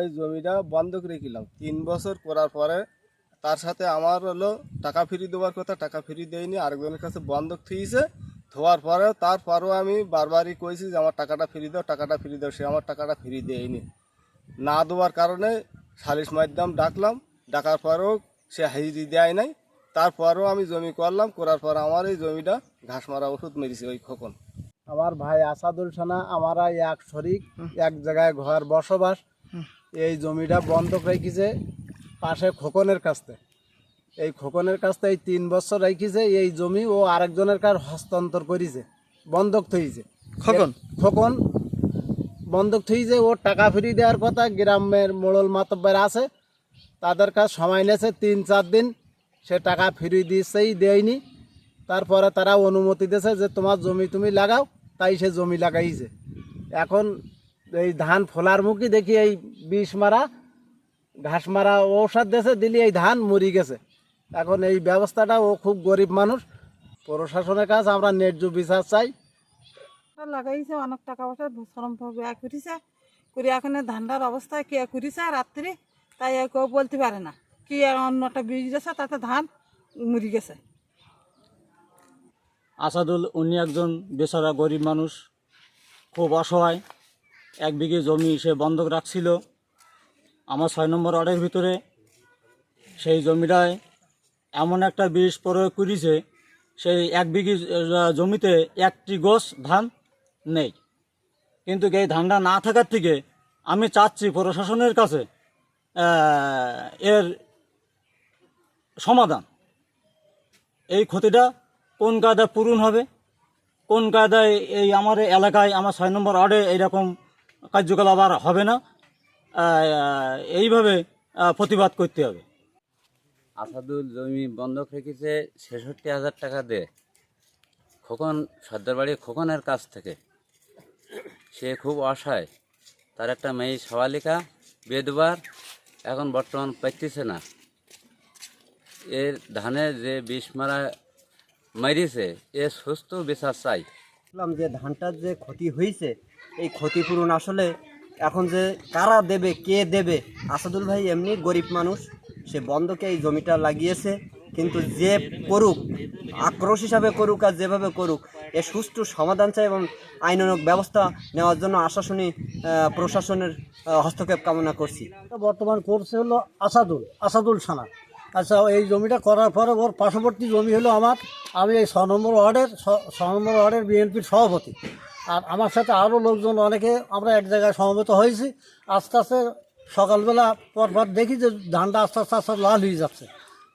এই জমিটা বন্ধক রেখিলাম। তিন বছর করার পরে তার সাথে আমার হলো টাকা ফিরি দেওয়ার কথা টাকা ফিরি দেয়নি আরেকজনের কাছে বন্ধক থিয়েছে ধোয়ার পরে তারপরেও আমি বারবারই কইছি যে আমার টাকাটা ফিরি দাও টাকাটা ফিরি দাও সে আমার টাকাটা ফিরি দেয়নি। না দেওয়ার কারণে সালিশ মাধ্যম ডাকলাম ডাকার পরেও সে হাজিরি দেয় নাই। তারপরেও আমি জমি করলাম করার পর আমার এই জমিটা ঘাস মারা ওষুধ মেরেছে ওই খোকন। আমার ভাই আসাদুল সানা আমারা এক শরিক এক জায়গায় ঘর বসবাস। এই জমিটা বন্ধক রেখেছে পাশে খোকনের কাছতে এই খোকনের কাছতে এই তিন বছর রেখেছে এই জমি ও আরেকজনের কার হস্তান্তর করেছে বন্ধক থইছে। খোকন? খোকন বন্ধক থইছে ও টাকা ফিরিয়ে দেওয়ার কথা গ্রামের মোড়ল মাতব্বার আছে তাদের কাছে সময় নিয়েছে তিন চার দিন সে টাকা ফিরিয়ে দিয়েছেই দেয়নি তারপরে তারা অনুমতি দিয়েছে যে তোমার জমি তুমি লাগাও তাই সে জমি লাগাইছে। এখন এই ধান ফলার মুখে দেখি এই বিষ মারা ঘাস মারা ঔষধ দেশে দিলি এই ধান মরি গেছে। এখন এই ব্যবস্থাটা ও খুব গরিব মানুষ। প্রশাসনের কাছে আমরা ন্যায্য বিচার চাই। লাগাইছে অনেক টাকা পয়সা শ্রম ব্যয় করেছে। করে এখন ধানটার অবস্থায় কে করেছে রাত্রি তাই আর কেউ বলতে পারে না। কি আর অন্যটা বীজ গেছে তাতে ধান মরি গেছে। আসাদুল উনি একজন বেচারা গরিব মানুষ খুব অসহায়। এক বিঘে জমি সে বন্ধক রাখছিল আমার ছয় নম্বর ওয়ার্ডের ভিতরে। সেই জমিটায় এমন একটা বিষ প্রয়োগ করেছে, সেই এক বিঘি জমিতে একটি গোছ ধান নেই। কিন্তু এই ধানটা না থাকার থেকে আমি চাচ্ছি প্রশাসনের কাছে এর সমাধান। এই ক্ষতিটা কোন কায়দায় পূরণ হবে, কোন কায়দায় এই আমার এলাকায়, আমার ছয় নম্বর ওয়ার্ডে এইরকম কার্যকলাপ আর হবে না। এইভাবে প্রতিবাদ করতে হবে। আসাদুল জমি বন্ধক রেখেছে ছেষট্টি হাজার টাকা দিয়ে। খোকন সর্দার বাড়ি খোকনের কাছ থেকে। সে খুব অসহায়। তার একটা মেয়ে সওয়ালিকা বেদবার এখন বর্তমান পাইতেছে না। এর ধানে যে বিষ মারা মারিছে এ সুস্থ বিচার চাই। বললাম যে ধানটার যে ক্ষতি হয়েছে এই ক্ষতিপূরণ আসলে এখন যে কারা দেবে, কে দেবে? আসাদুল ভাই এমনি গরিব মানুষ, সে বন্ধকে এই জমিটা লাগিয়েছে, কিন্তু যে করুক, আক্রোশ হিসাবে করুক আর যেভাবে করুক, এ সুষ্ঠু সমাধান চাই এবং আইনানুগ ব্যবস্থা নেওয়ার জন্য আশাসনী প্রশাসনের হস্তক্ষেপ কামনা করছি। বর্তমান করছে হলো আসাদুল আসাদুল সানা। আচ্ছা এই জমিটা করার পরে ওর পার্শ্ববর্তী জমি হলো আমার। আমি এই ছ নম্বর ওয়ার্ডের ছ নম্বর ওয়ার্ডের বিএনপির সভাপতি। আর আমার সাথে আরও লোকজন, অনেকে আমরা এক জায়গায় সমবেত হয়েছি। আস্তে আস্তে সকালবেলা পর পর দেখি যে ধানটা আস্তে আস্তে আস্তে লাল হয়ে যাচ্ছে।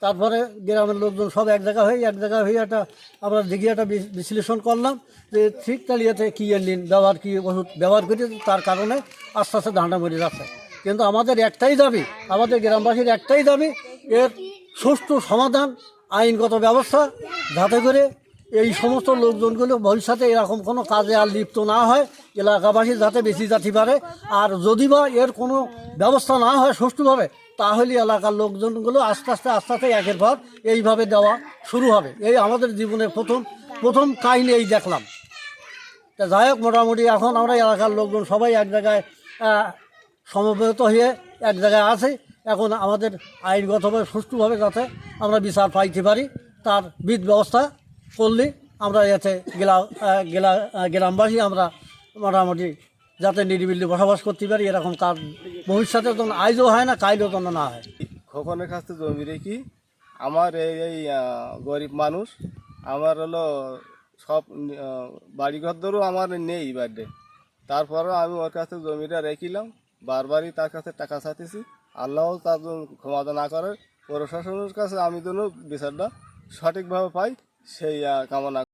তারপরে গ্রামের লোকজন সব এক জায়গা হয়ে, এক জায়গা হয়ে একটা আমরা দেখি একটা বিশ্লেষণ করলাম যে ঠিক তালিয়াতে কী এলিন ব্যবহার, কী ওষুধ ব্যবহার করি তার কারণে আস্তে আস্তে ধানটা মরে যাচ্ছে। কিন্তু আমাদের একটাই দাবি, আমাদের গ্রামবাসীর একটাই দাবি, এর সুষ্ঠু সমাধান, আইনগত ব্যবস্থা, যাতে করে এই সমস্ত লোকজনগুলো ভবিষ্যতে এরকম কোনো কাজে আর লিপ্ত না হয়, এলাকাবাসী যাতে বেশি যাতে পারে। আর যদি বা এর কোনো ব্যবস্থা না হয় সুষ্ঠুভাবে, তাহলে এলাকার লোকজনগুলো আস্তে আস্তে আস্তে আস্তে একের পর এইভাবে দেওয়া শুরু হবে। এই আমাদের জীবনের প্রথম প্রথম কাহিনী এই দেখলাম। তা যাই হোক, মোটামুটি এখন আমরা এলাকার লোকজন সবাই এক জায়গায় সমবেত হয়ে এক জায়গায় আছে। এখন আমাদের আইনগতভাবে সুষ্ঠুভাবে যাতে আমরা বিচার পাইতে পারি, তার বিধ ব্যবস্থা করলে আমরা এতে গেলা গেলা গ্রামবাসী আমরা মোটামুটি যাতে নিরিবিলি বসবাস করতে পারি এরকম কাজ ভবিষ্যতে তো আইজও হয় না কাইলেও তো না হয়। খোকনের কাছ থেকে জমি রেখি আমার এই এই গরিব মানুষ আমার হলো সব আহ, বাড়িঘরদেরও আমার নেই বার্থডে তারপরেও আমি ওর কাছে জমিটা রেখিলাম বারবারই তার কাছে টাকা চাইতেছি আল্লাহ তার ক্ষমতা না করে প্রশাসনের কাছে আমি যেন বিচারটা সঠিকভাবে পাই। সেই কামনা